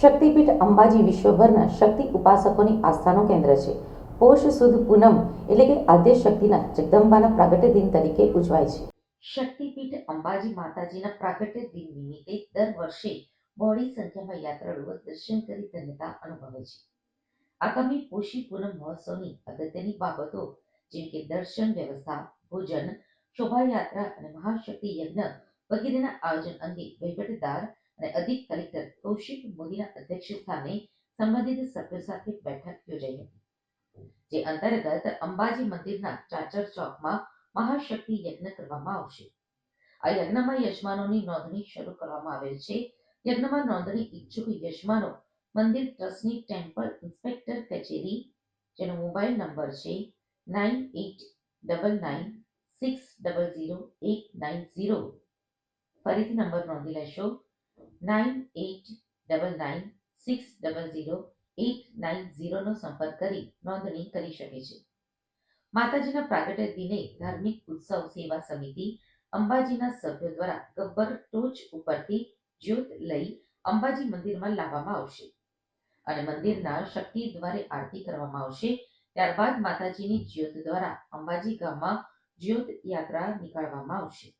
શક્તિપીઠ અંબાજી વિશ્વભરના શક્તિ ઉપાસકોની આસ્થાનું કેન્દ્ર છે. પોષ સુદ પૂનમ એટલે કે આદ્ય શક્તિના જગદંબાના પ્રાગટ્ય દિન તરીકે ઉજવાય છે. શક્તિપીઠ અંબાજી માતાજીના પ્રાગટ્ય દિન નિમિત્તે દર વર્ષે બહોળી સંખ્યામાં યાત્રાળુઓ દર્શન કરી ધન્યતા અનુભવે છે. આગામી પોષી પૂનમ મહોત્સવની અગત્યની બાબતો જેમ કે દર્શન વ્યવસ્થા, ભોજન, શોભાયાત્રા અને મહાશક્તિ યજ્ઞ વગેરેના આયોજન અંગે વહીવટદાર અને અધિક કલેક્ટર કૌશિક મોદીના અધ્યક્ષસ્થાને સંબંધિત સભ્યો સાથે બેઠક યોજાઈ હતી, જે અંતર્ગત અંબાજી મંદિરના ચાચર ચોકમાં મહાશક્તિ યજ્ઞ કરવામાં આવશે. આ યજ્ઞમાં યજમાનોની નોંધણી શરૂ કરવામાં આવેલ છે. યજ્ઞમાં નોંધણી ઈચ્છુક યજમાનો મંદિર ટ્રસ્ટની ટેમ્પલ ઇન્સ્પેક્ટર કચેરી, જેનો મોબાઈલ નંબર છે nine eight double nine six double zero eight nine zero. ફરીથી નંબર નોંધી લેશો. Nine eight double nine six double zero eight nine ઝીરોનો સંપર્ક કરી નોંધણી કરી શકે છે માતાજીના પ્રાગટ્ય દિને ધાર્મિક ઉત્સવ સેવા સમિતિ અંબાજીના સભ્યો દ્વારા ગબ્બર ટોચ ઉપરથી જ્યોત લઈ અંબાજી મંદિરમાં લાવવામાં આવશે અને મંદિરના શક્તિ દ્વારે આરતી કરવામાં આવશે ત્યારબાદ માતાજીની જ્યોત દ્વારા અંબાજી ગામમાં જ્યોત યાત્રા નીકાળવામાં આવશે